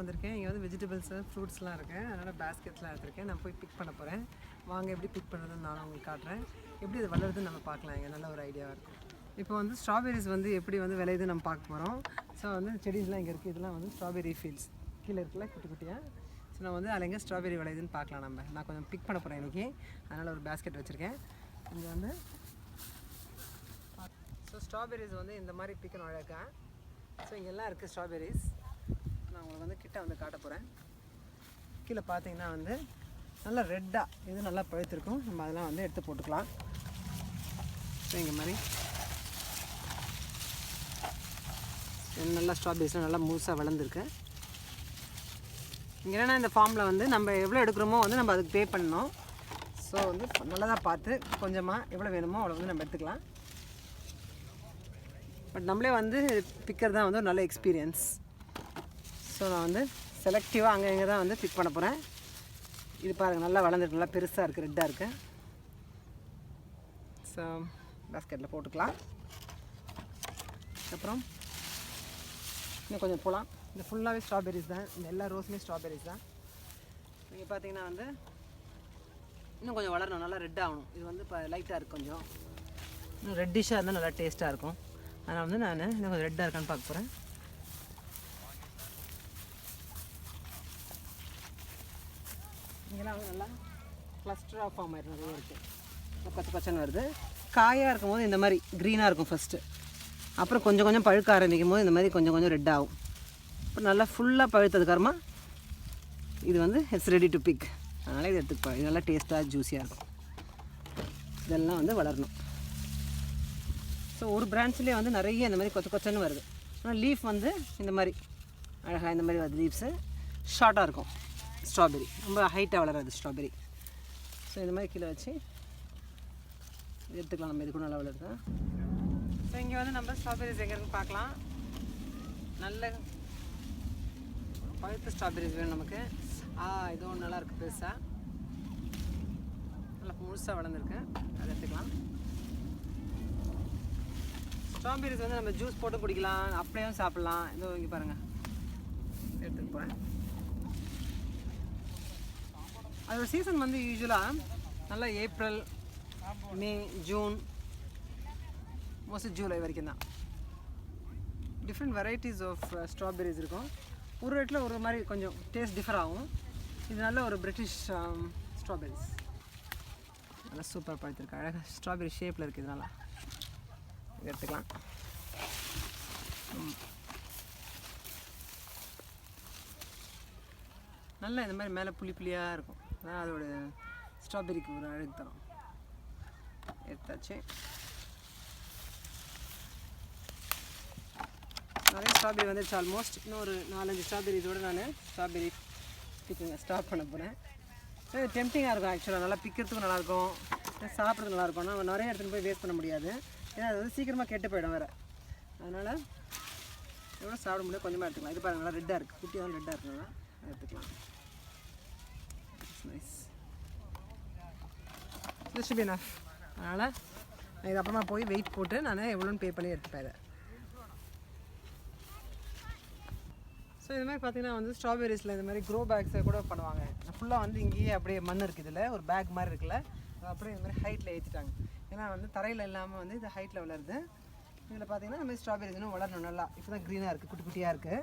வந்திருக்கேன். இங்கே வந்து வெஜிடபிள்ஸு ஃப்ரூட்ஸ்லாம் இருக்குது அதனால் பேஸ்கெட்லாம் எடுத்திருக்கேன். நான் போய் பிக் பண்ண போகிறேன் வாங்க எப்படி பிக் பண்ணுறதுன்னு நானும் உங்களுக்கு காட்டுறேன். எப்படி அது வளருதுன்னு நம்ம பார்க்கலாம். இங்கே நல்ல ஒரு ஐடியாவாக இருக்கும் இப்போ வந்து ஸ்ட்ராபெரிஸ் வந்து எப்படி வந்து விளையுதுன்னு நம்ம பார்க்க போகிறோம் ஸோ வந்து செடிஸ்லாம் இங்கே இருக்குது இதெல்லாம் வந்து ஸ்ட்ராபெரி ஃபீல்ட்ஸ் கீழே இருக்குல்ல குட்டி குட்டியாக ஸோ நான் வந்து அதில் எங்கே ஸ்ட்ராபெரி விளையுதுன்னு பார்க்கலாம் நம்ம. நான் கொஞ்சம் பிக் பண்ண போகிறேன் இன்றைக்கி அதனால் ஒரு பேஸ்கெட் வச்சுருக்கேன். இங்கே வந்து ஸோ ஸ்ட்ராபெரிஸ் வந்து இந்த மாதிரி பிக்கணும் அழகாக ஸோ இங்கெல்லாம் இருக்குது ஸ்ட்ராபெரிஸ் நான் உங்களுக்கு வந்து கிட்ட வந்து காட்ட போகிறேன் கீழே பார்த்தீங்கன்னா வந்து நல்லா ரெட்டாக இது நல்லா பழுத்திருக்கும். நம்ம அதெல்லாம் வந்து எடுத்து போட்டுக்கலாம். சரிங்க மாதிரி. நல்லா ஸ்ட்ராபெரிஸ்லாம் நல்லா முழுசாக வளர்ந்துருக்கு. இங்கே என்னென்னா இந்த ஃபார்மில் வந்து நம்ம எவ்வளோ எடுக்கிறோமோ வந்து நம்ம அதுக்கு பே பண்ணணும். ஸோ வந்து நல்லதாக பார்த்து கொஞ்சமாக எவ்வளோ வேணுமோ அவ்வளோ வந்து நம்ம எடுத்துக்கலாம். பட் நம்மளே வந்து பிக்கர் தான் வந்து ஒரு நல்ல எக்ஸ்பீரியன்ஸ் ஸோ நான் வந்து செலக்டிவாக அங்கே இங்கே தான் வந்து பிக் பண்ண போகிறேன் இது பாருங்கள் நல்லா வளர்ந்துருக்கு நல்லா பெருசாக இருக்குது ரெட்டாக இருக்குது ஸோ பாஸ்கெட்டில் போட்டுக்கலாம். அப்புறம் இன்னும் கொஞ்சம் போகலாம் இந்த ஃபுல்லாகவே ஸ்ட்ராபெரிஸ் தான். இந்த எல்லா ரோஸுமே ஸ்ட்ராபெரிஸ் தான். நீங்கள் பார்த்தீங்கன்னா வந்து இன்னும் கொஞ்சம் வளரணும் நல்லா ரெட் ஆகணும். இது வந்து இப்போ லைட்டாக இருக்குது கொஞ்சம். இன்னும் ரெட்டிஷாக இருந்தால் நல்லா டேஸ்ட்டாக இருக்கும். அதனால் வந்து நான் இன்னும் கொஞ்சம் ரெட்டாக இருக்கான்னு பார்க்க போகிறேன் இங்கெல்லாம் வந்து நல்லா ஆஃப் ஃபார்ம் ஆயிடும் நிறைய இருக்குது பச்சை பச்சைன்னு வருது. காயாக இருக்கும் போது இந்த மாதிரி க்ரீனாக இருக்கும் ஃபஸ்ட்டு அப்புறம் கொஞ்சம் கொஞ்சம் பழுக்க ஆரம்பிக்கும் போது இந்த மாதிரி கொஞ்சம் கொஞ்சம் ரெட் ஆகும். அப்புறம் நல்லா ஃபுல்லாக பழுத்ததுக்கப்புறமா இது வந்து இட்ஸ் ரெடி டு பிக் அதனால் இது எடுத்துப்பா இது நல்லா டேஸ்ட்டாக ஜூஸியாக இருக்கும். இதெல்லாம் வந்து வளரணும். ஸோ ஒரு பிரான்ச்சிலே வந்து நிறைய இந்த மாதிரி கொச்ச கொச்சன்னு வருது. ஆனால் லீஃப் வந்து இந்த மாதிரி அழகாக இந்த மாதிரி வருது லீவ்ஸு ஷார்ட்டாக இருக்கும். ஸ்ட்ராபெரி. ரொம்ப ஹைட்டாக வளராது ஸ்ட்ராபெரி. ஸோ இது மாதிரி கீழே வச்சு எடுத்துக்கலாம். நம்ம இது கூட நல்லா வளருது? ஸோ இங்கே வந்து நம்ம ஸ்ட்ராபெரிஸ் எங்கே இருக்குன்னு பார்க்கலாம். நல்ல பழுத்த ஸ்ட்ராபெரிஸ் வேணும் நமக்கு. ஆ இது ஒன்று நல்லாயிருக்கு பெருசாக நல்லா முழுசாக வளர்ந்துருக்கு. அதை எடுத்துக்கலாம். ஸ்ட்ராபெரிஸ் வந்து நம்ம ஜூஸ் போட்டு குடிக்கலாம். அப்படியே சாப்பிட்லாம். இதோ இங்கே பாருங்கள் எடுத்துகிட்டு போகிறேன் அதோட சீசன் வந்து யூஸ்வலாக நல்லா April May June mostly July வரைக்கும் தான். டிஃப்ரெண்ட் வெரைட்டிஸ் ஆஃப் ஸ்ட்ராபெரிஸ் இருக்கும். ஒரு ரேட்டில் ஒரு மாதிரி கொஞ்சம் டேஸ்ட் டிஃபர் ஆகும். இது நல்ல ஒரு பிரிட்டிஷ் ஸ்ட்ராபெரிஸ் um, நல்லா சூப்பர் படுத்திருக்கு அழகாக ஸ்ட்ராபெரி ஷேப்பில் இருக்குது இதனால் எடுத்துக்கலாம். நல்லா இந்த மாதிரி மேலே புளி புளியாக இருக்கும். அதான் அதோட ஸ்ட்ராபெரிக்கு ஒரு அழகு தரும். எடுத்தாச்சு. நிறைய ஸ்ட்ராபெரி வந்துடுச்சு ஆல்மோஸ்ட் இன்னும் ஒரு நாலஞ்சு ஸ்ட்ராபெரி இதோட நான் ஸ்ட்ராபெரி பிக்குங்க ஸ்டாப் பண்ண போகிறேன் இது டெம்டிங்காக இருக்கும் ஆக்சுவலாக நல்லா பிக்கிறதுக்கும் நல்லாயிருக்கும். சாப்பிட்றதுக்கு நல்லாயிருக்கும். ஆனால் நிறைய இடத்துல போய் வேஸ்ட் பண்ண முடியாது. ஏன்னா அது வந்து சீக்கிரமாக கெட்டு போயிடும் வேறு. அதனால் எவ்வளோ சாப்பிட முடியும் கொஞ்சமாக எடுத்துக்கலாம். இது பாருங்க நல்லா ரெட்டாக இருக்குது குட்டியாக ரெட்டாக இருக்குங்க எடுத்துக்கலாம். நைஸ் this should be அதனால் நான் இது அப்புறமா போய் வெயிட் போட்டு நான் எவ்வளோன்னு பே பண்ணி எடுத்துப்பேன் இதை. ஸோ இது மாதிரி பார்த்தீங்கன்னா வந்து ஸ்ட்ராபெரிஸில் இந்த மாதிரி க்ரோ பேக்ஸை கூட பண்ணுவாங்க. ஃபுல்லாக வந்து இங்கேயே அப்படியே மண் இருக்குது இதில் ஒரு பேக் மாதிரி இருக்குல்ல அப்புறம் அப்படியே இந்த மாதிரி ஹைட்டில் ஏற்றிட்டாங்க ஏன்னா வந்து தரையில் இல்லாமல் வந்து இது ஹைட்டில் வளருது. இதில் பார்த்தீங்கன்னா இந்த மாதிரி ஸ்ட்ராபெரிஸ் இன்னும் வளரணும் நல்லா. இப்போ தான் க்ரீனாக இருக்குது குட்டி குட்டியாக இருக்குது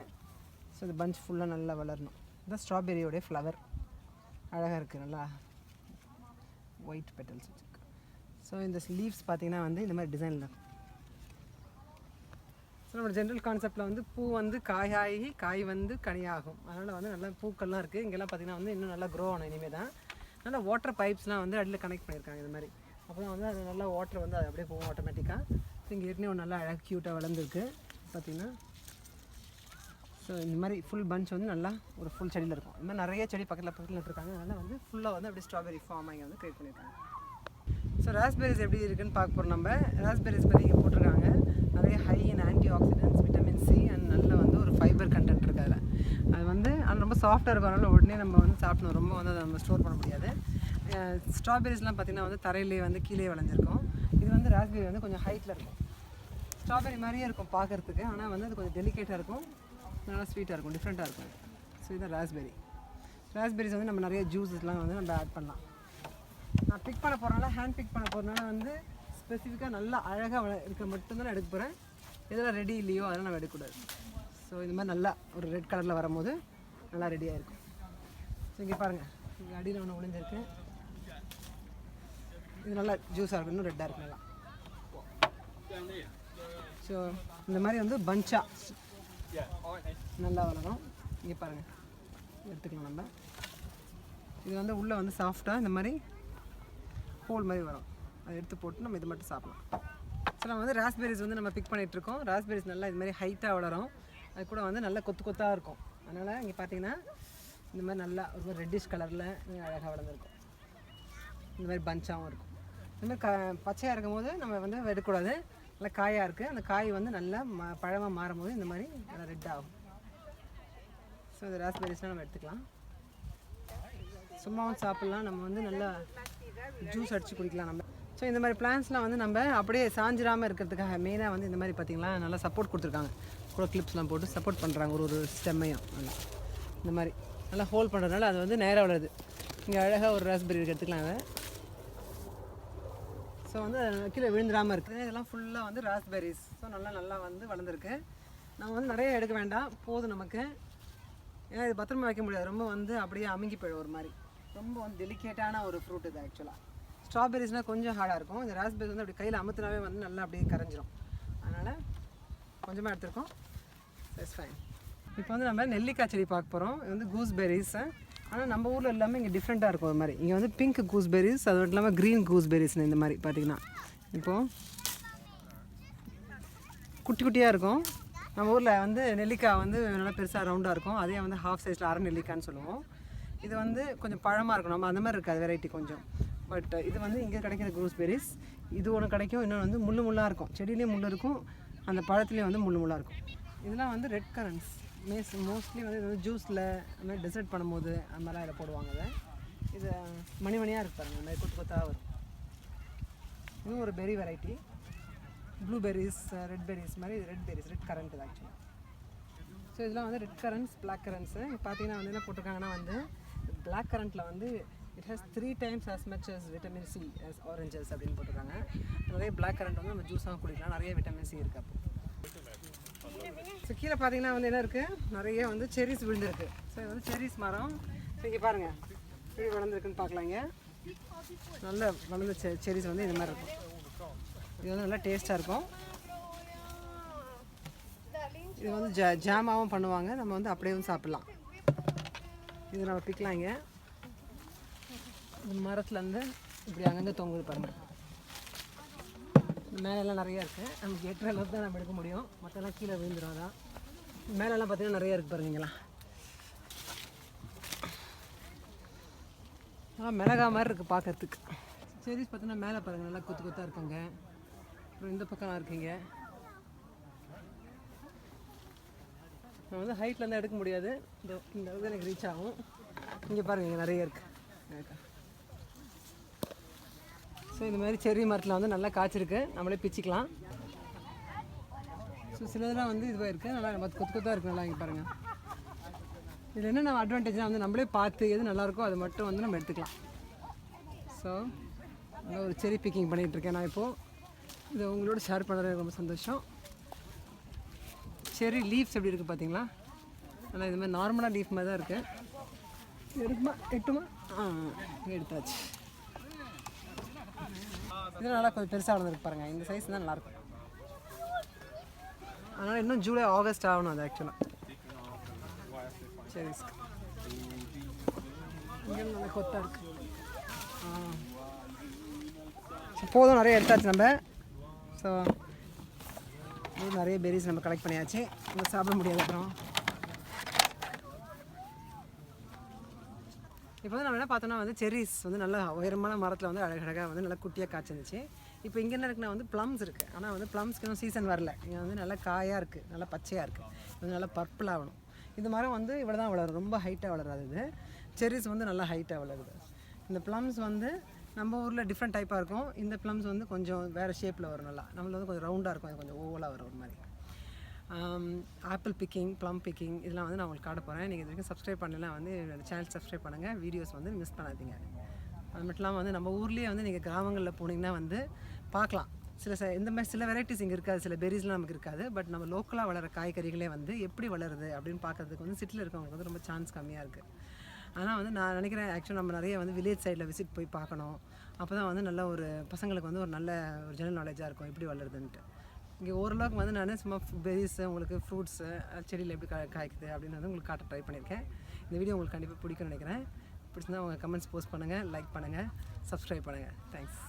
ஸோ இந்த பஞ்ச் ஃபுல்லாக நல்லா வளரணும். இதுதான் ஸ்ட்ராபெரியோடைய ஃப்ளவர் அழகாக இருக்குது நல்லா ஒயிட் பெட்டல்ஸ் வச்சுருக்கு. ஸோ இந்த லீவ்ஸ் பார்த்தீங்கன்னா வந்து இந்த மாதிரி டிசைனில் இருக்கும் ஸோ நம்ம ஜென்ரல் கான்செப்டில் வந்து பூ வந்து காயாகி காய் வந்து கனியாகும். அதனால் வந்து நல்லா பூக்கள்லாம் இருக்குது இங்கெல்லாம் பார்த்தீங்கன்னா வந்து இன்னும் நல்லா க்ரோ ஆகணும் இனிமேல் தான். நல்லா வாட்டர் பைப்ஸ்லாம் வந்து அடியில் கனெக்ட் பண்ணியிருக்காங்க இது மாதிரி. அப்புறம் வந்து அது நல்லா வாட்டர் வந்து அது அப்படியே போகும் ஆட்டோமேட்டிக்காக ஸோ இங்கே ஏற்கனவே ஒரு நல்லா அழகாக க்யூட்டாக வளர்ந்துருக்கு. பார்த்தீங்கன்னா ஸோ இந்த மாதிரி ஃபுல் பஞ்ச் வந்து நல்லா ஒரு ஃபுல் செடியில் இருக்கும். இந்த மாதிரி நிறைய செடி பக்கத்தில் பக்கத்தில் நட்டுருக்காங்க அதனால் வந்து ஃபுல்லாக வந்து அப்படியே ஸ்ட்ராபெரி ஃபார்ம் இங்கே வந்து க்ரியேட் பண்ணியிருக்காங்க. ஸோ ராஸ்பெரிஸ் எப்படி இருக்குன்னு பார்க்க போகிறோம் நம்ம. ராஸ்பெரிஸ் பற்றி இங்கே போட்டிருக்காங்க. நிறைய high in antioxidants vitamin C and நல்ல வந்து ஒரு ஃபைபர் கண்டென்ட் இருக்குது அதில். அது வந்து அது ரொம்ப சாஃப்டாக இருக்கும். அதனால் உடனே நம்ம வந்து சாப்பிடணும். ரொம்ப வந்து அதை நம்ம ஸ்டோர் பண்ண முடியாது. ஸ்ட்ராபெரிஸ்லாம் பார்த்திங்கன்னா வந்து தரையிலே வந்து கீழே விளைஞ்சிருக்கும். இது வந்து ராஸ்பெரி வந்து கொஞ்சம் ஹைட்டில் இருக்கும். ஸ்ட்ராபெரி மாதிரியே இருக்கும் பார்க்குறதுக்கு. ஆனால் வந்து அது கொஞ்சம் டெலிகேட்டாக இருக்கும். நல்லா ஸ்வீட்டாக இருக்கும் டிஃப்ரெண்ட்டாக இருக்கும். ஸோ இதுதான் ராஸ்பெரி ராஸ்பெரிஸ் வந்து நம்ம நிறைய ஜூஸஸ்லாம் வந்து நம்ம ஆட் பண்ணலாம். நான் பிக் பண்ண போகிறனால ஹேண்ட் பிக் பண்ண போகிறனால வந்து ஸ்பெசிஃபிக்காக நல்லா அழகாக வள இருக்க மட்டும்தான் எடுக்க போகிறேன் எதெல்லாம் ரெடி இல்லையோ அதெல்லாம் நம்ம எடுக்கக்கூடாது. ஸோ இந்த மாதிரி நல்லா ஒரு ரெட் கலரில் வரும்போது நல்லா ரெடியாக இருக்கும். ஸோ இங்கே பாருங்கள் இங்கே அடியில் ஒன்று ஒளிஞ்சிருக்கு. இது நல்லா ஜூஸாக இருக்கும் இன்னும் ரெட்டாக இருக்கும் நல்லா. ஸோ இந்த மாதிரி வந்து பஞ்சா நல்லா வளரும். இங்கே பாருங்கள் எடுத்துக்கலாம் நம்ம. இது வந்து உள்ளே வந்து சாஃப்டாக இந்த மாதிரி ஹோல் மாதிரி வரும். அதை எடுத்து போட்டு நம்ம இது மட்டும் சாப்பிடலாம். ஸோ நம்ம வந்து ராஸ்பெரிஸ் வந்து நம்ம பிக் பண்ணிகிட்டு இருக்கோம். ராஸ்பெரிஸ் நல்லா இது மாதிரி ஹைட்டாக வளரும். அது கூட வந்து நல்லா கொத்து கொத்தாக இருக்கும். அதனால் இங்கே பார்த்தீங்கன்னா இந்த மாதிரி நல்லா ஒரு ரெட்டிஷ் கலரில் அழகாக வளர்ந்துருக்கும். இந்த மாதிரி பஞ்சாகவும் இருக்கும். இந்த மாதிரி க பச்சையாக இருக்கும் போது நம்ம வந்து எடுக்கக்கூடாது. நல்லா காயாக இருக்குது அந்த காய் வந்து நல்லா ம பழமாக மாறும் போது இந்த மாதிரி நல்லா ரெட் ஆகும். ஸோ இந்த ராஸ்பெரிஸ்லாம் நம்ம எடுத்துக்கலாம். சும்மாவும் சாப்பிட்லாம். நம்ம வந்து நல்லா ஜூஸ் அடித்து குடிக்கலாம் நம்ம. ஸோ இந்த மாதிரி பிளான்ஸ்லாம் வந்து நம்ம அப்படியே சாஞ்சிராமல் இருக்கிறதுக்காக மெயினாக வந்து இந்த மாதிரி பார்த்தீங்களா நல்லா சப்போர்ட் கொடுத்துருக்காங்க. கூட கிளிப்ஸ்லாம் போட்டு சப்போர்ட் பண்ணுறாங்க ஒரு ஒரு ஸ்டெம்மையும் நல்லா. இந்த மாதிரி. நல்லா ஹோல்ட் பண்ணுறதுனால அது வந்து நேராக வளருது. இங்கே அழகாக ஒரு ராஸ்பெரி எடுத்துக்கலாம் அதை ஸோ வந்து கீழே விழுந்துடாமல் இருக்குது இதெல்லாம் ஃபுல்லாக வந்து ராஸ்பெரிஸ் ஸோ நல்லா நல்லா வந்து வளர்ந்துருக்கு. நம்ம வந்து நிறைய எடுக்க வேண்டாம். போதும் நமக்கு. ஏன்னா இது பத்திரமா வைக்க முடியாது. ரொம்ப வந்து அப்படியே அமுங்கி போயிடும் ஒரு மாதிரி. ரொம்ப வந்து டெலிகேட்டான ஒரு ஃப்ரூட் இது ஆக்சுவலாக ஸ்ட்ராபெரிஸ்னால் கொஞ்சம் ஹார்டாக இருக்கும். இந்த ராஸ்பெரி வந்து அப்படி கையில் அமுத்தினாவே வந்து நல்லா அப்படியே கரைஞ்சிரும். அதனால் கொஞ்சமாக எடுத்துருக்கோம். இட்ஸ் ஃபைன் இப்போ வந்து நம்ம நெல்லிக்காய் செடி பார்க்க போகிறோம் இது வந்து கூஸ்பெரிஸை ஆனால் நம்ம ஊரில் எல்லாமே இங்கே டிஃப்ரெண்ட்டாக இருக்கும் ஒரு மாதிரி. இங்கே வந்து பிங்க் கூஸ்பெரிஸ் அது மட்டும் இல்லாமல் க்ரீன் கூஸ்பெரிஸ்னு இந்த மாதிரி பார்த்தீங்கன்னா இப்போது குட்டி குட்டியாக இருக்கும். நம்ம ஊரில் வந்து நெல்லிக்காய் வந்து நல்லா பெருசாக ரவுண்டாக இருக்கும். அதே வந்து ஹாஃப் சைஸில் அரை நெல்லிக்காய்ன்னு சொல்லுவோம். இது வந்து கொஞ்சம் பழமாக இருக்கும். நம்ம அந்த மாதிரி இருக்காது வெரைட்டி கொஞ்சம். பட் இது வந்து இங்கே கிடைக்கிற கூஸ்பெரிஸ் இது ஒன்று கிடைக்கும் இன்னொன்று வந்து முள் முள்ளாக இருக்கும். செடியிலேயும் முள் இருக்கும் அந்த பழத்துலேயும் வந்து முள் முள்ளாக இருக்கும். இதெல்லாம் வந்து ரெட் கரண்ட்ஸ் மேஸ் மோஸ்ட்லி வந்து இது வந்து ஜூஸில் அந்த மாதிரி டெசர்ட் பண்ணும்போது அந்த மாதிரிலாம் இதில் போடுவாங்க இதை இது மணி மணியாக இருக்கு பாருங்கள் இந்த மாதிரி கொத்து கொத்தாக வரும். இதுவும் ஒரு berry variety blueberries red berries மாதிரி ரெட் பெரிஸ் ரெட் கரண்ட் இது ஆக்சுவலி ஸோ இதெல்லாம் வந்து ரெட் கரண்ட்ஸ் பிளாக் கரண்ட்ஸு இப்போ பார்த்தீங்கன்னா வந்து என்ன போட்டிருக்காங்கன்னா வந்து பிளாக் கரண்ட்டில் வந்து it has three times as much as vitamin C oranges அப்படின்னு போட்டிருக்காங்க. நிறைய பிளாக் கரண்ட் வந்து நம்ம ஜூஸாக குடிக்கலாம். நிறைய விட்டமின் சி இருக்குது அப்போ. ஸோ கீழே பார்த்தீங்கன்னா வந்து என்ன இருக்குது நிறைய வந்து செரிஸ் விழுந்திருக்கு. ஸோ இது வந்து செரிஸ் மரம். ஸோ இங்கே பாருங்கள் எப்படி வளர்ந்துருக்குன்னு பார்க்கலாங்க நல்ல வளர்ந்த செ செரிஸ் வந்து இது மாதிரி இருக்கும். இது வந்து நல்லா டேஸ்ட்டாக இருக்கும். இது வந்து ஜ ஜாமாவும் பண்ணுவாங்க. நம்ம வந்து அப்படியே சாப்பிட்லாம். இது நம்ம பிக்கலாங்க இந்த மரத்துலேருந்து இப்படி அங்கங்கே தொங்குது பாருங்கள் மேலெல்லாம் நிறையா இருக்குது நமக்கு எட்டுற அளவுக்கு தான் நம்ம எடுக்க முடியும். மற்றெல்லாம் கீழே விழுந்துடும் அதான். மேலெல்லாம் பார்த்தீங்கன்னா நிறையா இருக்குது பாருங்க நல்லா ஆ மிளகா மாதிரி இருக்குது பார்க்கறதுக்கு செடிஸ் பார்த்தீங்கன்னா மேலே பாருங்கள் நல்லா கொத்து கொத்தாக இருக்குங்க. அப்புறம் இந்த பக்கம்லாம் இருக்குங்க. நான் வந்து ஹைட்லேருந்து எடுக்க முடியாது. இந்த இந்த அளவுக்கு எனக்கு ரீச் ஆகும். இங்கே பாருங்கள் இங்கே நிறைய இருக்குது ஸோ இந்த மாதிரி செர்ரி மரத்தில் வந்து நல்லா காய்ச்சிருக்கு. நம்மளே பிச்சிக்கலாம். ஸோ சிலதெல்லாம் வந்து இதுவாக இருக்குது நல்லா பார்த்து கொத்து கொத்தாக இருக்குது நல்லா இங்கே பாருங்கள் இதில் என்ன நம்ம அட்வான்டேஜ்னால் வந்து நம்மளே பார்த்து எது நல்லாயிருக்கோ அது மட்டும் வந்து நம்ம எடுத்துக்கலாம். ஸோ நல்லா ஒரு செரி பிக்கிங் பண்ணிகிட்ருக்கேன் நான் இப்போது இதை உங்களோட ஷேர் பண்ணுறது ரொம்ப சந்தோஷம். செரி லீவ்ஸ் எப்படி இருக்குது பார்த்தீங்களா நல்லா இது மாதிரி நார்மலாக லீஃப் மாதிரி தான் இருக்குது எடுக்குமா? எட்டுமா? ஆ எடுத்தாச்சு. இது நல்லா கொஞ்சம் பெருசாக வளர்ந்துருக்கு பாருங்கள் இந்த சைஸ் தான் நல்லாயிருக்கும். அதனால் இன்னும் ஜூலை ஆகஸ்ட் ஆகணும் அது ஆக்சுவலாக சரி இங்கே நல்லா கொத்தாக இருக்கு. போதும். நிறைய எடுத்தாச்சு நம்ம. ஸோ நிறைய பெரிஸ் நம்ம கலெக்ட் பண்ணியாச்சு. நம்ம சாப்பிட முடியாது அப்புறம். இப்போ வந்து நம்ம என்ன பார்த்தோம்னா வந்து செரிஸ் வந்து நல்ல உயரமான மரத்தில் வந்து அழகழகாக வந்து நல்லா குட்டியாக காய்ச்சிருந்துச்சு. இப்போ இங்கே என்ன இருக்குன்னா வந்து ப்ளம்ஸ் இருக்குது ஆனால் வந்து ப்ளம்ஸ்க்கு இன்னும் சீசன் வரல. இங்கே வந்து நல்லா காயாக இருக்குது நல்லா பச்சையாக இருக்குது இது வந்து நல்லா பர்பிள் ஆகணும் இந்த மரம் வந்து இவ்வளோ தான் வளரும் ரொம்ப ஹைட்டாக வளராது இது. செரிஸ் வந்து நல்லா ஹைட்டாக வளருது. இந்த ப்ளம்ஸ் வந்து நம்ம ஊரில் டிஃப்ரெண்ட் டைப்பாக இருக்கும். இந்த ப்ளம்ஸ் வந்து கொஞ்சம் வேறு ஷேப்பில் வரும் நல்லா. நம்மளது வந்து கொஞ்சம் ரவுண்டாக இருக்கும். அது கொஞ்சம் ஓவலாக வரும் ஒரு மாதிரி. ஆப்பிள் பிக்கிங் ப்ளம் பிக்கிங் இதெல்லாம் வந்து நான் உங்களுக்கு காட்ட போகிறேன் நீங்கள் இது வரைக்கும் சப்ஸ்கிரைப் பண்ணலாம் வந்து சேனல் சப்ஸ்கிரைப் பண்ணுங்கள் வீடியோஸ் வந்து மிஸ் பண்ணாதீங்க. அது மட்டும் இல்லாமல் வந்து நம்ம ஊர்லேயே வந்து நீங்கள் கிராமங்களில் போனீங்கன்னா வந்து பார்க்கலாம். சில ச இந்த மாதிரி சில வெரைட்டிஸ் இங்கே இருக்காது. சில பெரிஸ்லாம் நமக்கு இருக்காது. பட் நம்ம லோக்கலாக வளர காய்கறிகளே வந்து எப்படி வளருது அப்படின்னு பார்க்கறதுக்கு வந்து சிட்டியில் இருக்கவங்களுக்கு வந்து ரொம்ப சான்ஸ் கம்மியாக இருக்குது ஆனால் வந்து நான் நினைக்கிறேன் ஆக்சுவலாக நம்ம நிறைய வந்து வில்லேஜ் சைடில் விசிட் போய் பார்க்கணும். அப்போ தான் வந்து நல்ல ஒரு பசங்களுக்கு வந்து ஒரு நல்ல ஒரு ஜெனரல் நாலேஜாக இருக்கும். எப்படி வளருதுன்ட்டு. இங்கே ஓரளவுக்கு வந்து நான் சும்மா பெரிஸு உங்களுக்கு ஃப்ரூட்ஸு செடியில் எப்படி கா காய்க்குது அப்படின்னு வந்து உங்களுக்கு காட்ட ட்ரை பண்ணியிருக்கேன். இந்த வீடியோ உங்களுக்கு கண்டிப்பாக பிடிக்கும்னு நினைக்கிறேன். பிடிச்சிருந்தா உங்கள் கமெண்ட்ஸ் போஸ்ட் பண்ணுங்கள் லைக் பண்ணுங்கள் சப்ஸ்கிரைப் பண்ணுங்கள் தேங்க்ஸ்